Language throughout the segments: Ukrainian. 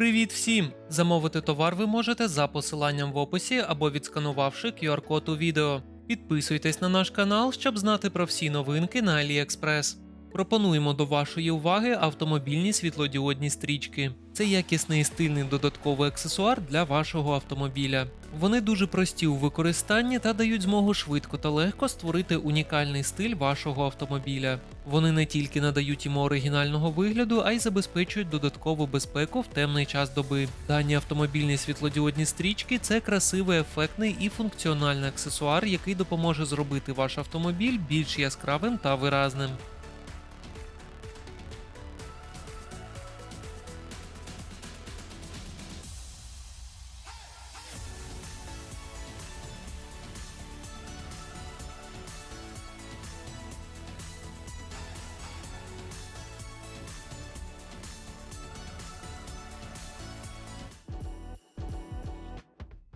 Привіт всім! Замовити товар ви можете за посиланням в описі або відсканувавши QR-код у відео. Підписуйтесь на наш канал, щоб знати про всі новинки на AliExpress. Пропонуємо до вашої уваги автомобільні світлодіодні стрічки. Це якісний і стильний додатковий аксесуар для вашого автомобіля. Вони дуже прості у використанні та дають змогу швидко та легко створити унікальний стиль вашого автомобіля. Вони не тільки надають йому оригінального вигляду, а й забезпечують додаткову безпеку в темний час доби. Дані автомобільні світлодіодні стрічки це красивий, ефектний і функціональний аксесуар, який допоможе зробити ваш автомобіль більш яскравим та виразним.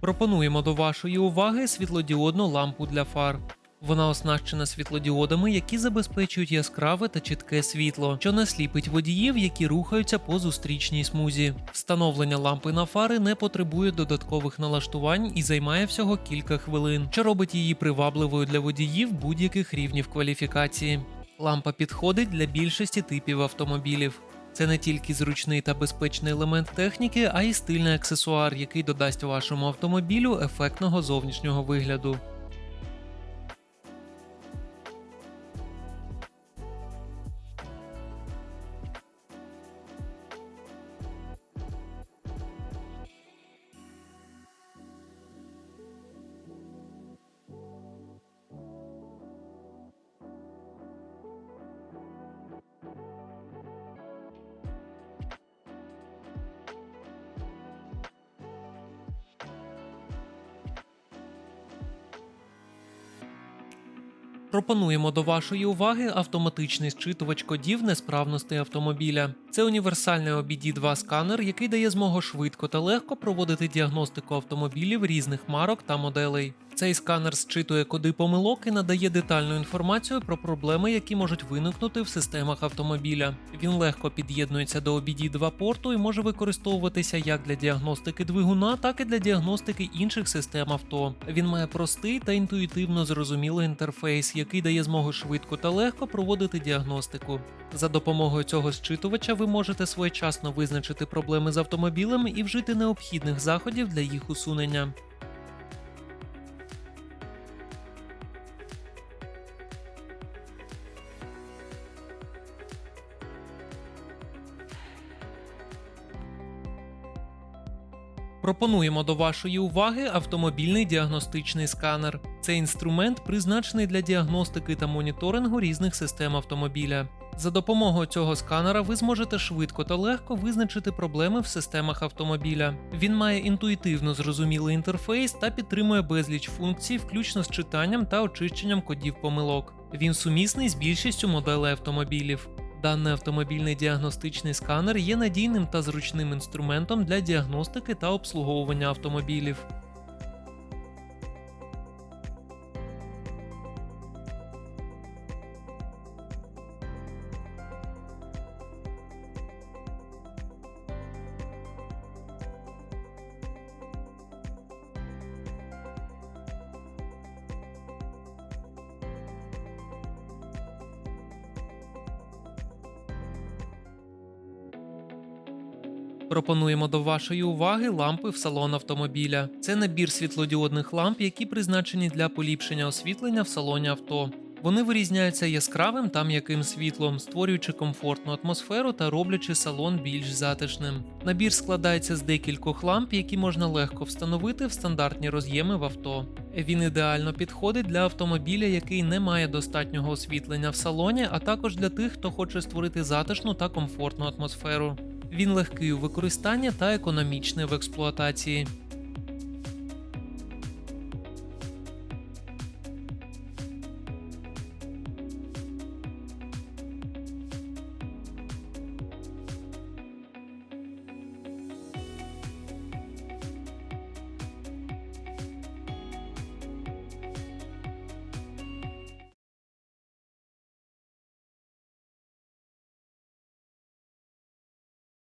Пропонуємо до вашої уваги світлодіодну лампу для фар. Вона оснащена світлодіодами, які забезпечують яскраве та чітке світло, що не сліпить водіїв, які рухаються по зустрічній смузі. Встановлення лампи на фари не потребує додаткових налаштувань і займає всього кілька хвилин, що робить її привабливою для водіїв будь-яких рівнів кваліфікації. Лампа підходить для більшості типів автомобілів. Це не тільки зручний та безпечний елемент техніки, а й стильний аксесуар, який додасть вашому автомобілю ефектного зовнішнього вигляду. Пропонуємо до вашої уваги автоматичний зчитувач кодів несправностей автомобіля. Це універсальний OBD2 сканер, який дає змогу швидко та легко проводити діагностику автомобілів різних марок та моделей. Цей сканер зчитує коди помилок і надає детальну інформацію про проблеми, які можуть виникнути в системах автомобіля. Він легко під'єднується до OBD2 порту і може використовуватися як для діагностики двигуна, так і для діагностики інших систем авто. Він має простий та інтуїтивно зрозумілий інтерфейс, який дає змогу швидко та легко проводити діагностику. За допомогою цього зчитувача ви можете своєчасно визначити проблеми з автомобілем і вжити необхідних заходів для їх усунення. Пропонуємо до вашої уваги автомобільний діагностичний сканер. Це інструмент, призначений для діагностики та моніторингу різних систем автомобіля. За допомогою цього сканера ви зможете швидко та легко визначити проблеми в системах автомобіля. Він має інтуїтивно зрозумілий інтерфейс та підтримує безліч функцій, включно з читанням та очищенням кодів помилок. Він сумісний з більшістю моделей автомобілів. Даний автомобільний діагностичний сканер є надійним та зручним інструментом для діагностики та обслуговування автомобілів. Пропонуємо до вашої уваги лампи в салон автомобіля. Це набір світлодіодних ламп, які призначені для поліпшення освітлення в салоні авто. Вони вирізняються яскравим та м'яким світлом, створюючи комфортну атмосферу та роблячи салон більш затишним. Набір складається з декількох ламп, які можна легко встановити в стандартні роз'єми в авто. Він ідеально підходить для автомобіля, який не має достатнього освітлення в салоні, а також для тих, хто хоче створити затишну та комфортну атмосферу. Він легкий у використанні та економічний в експлуатації.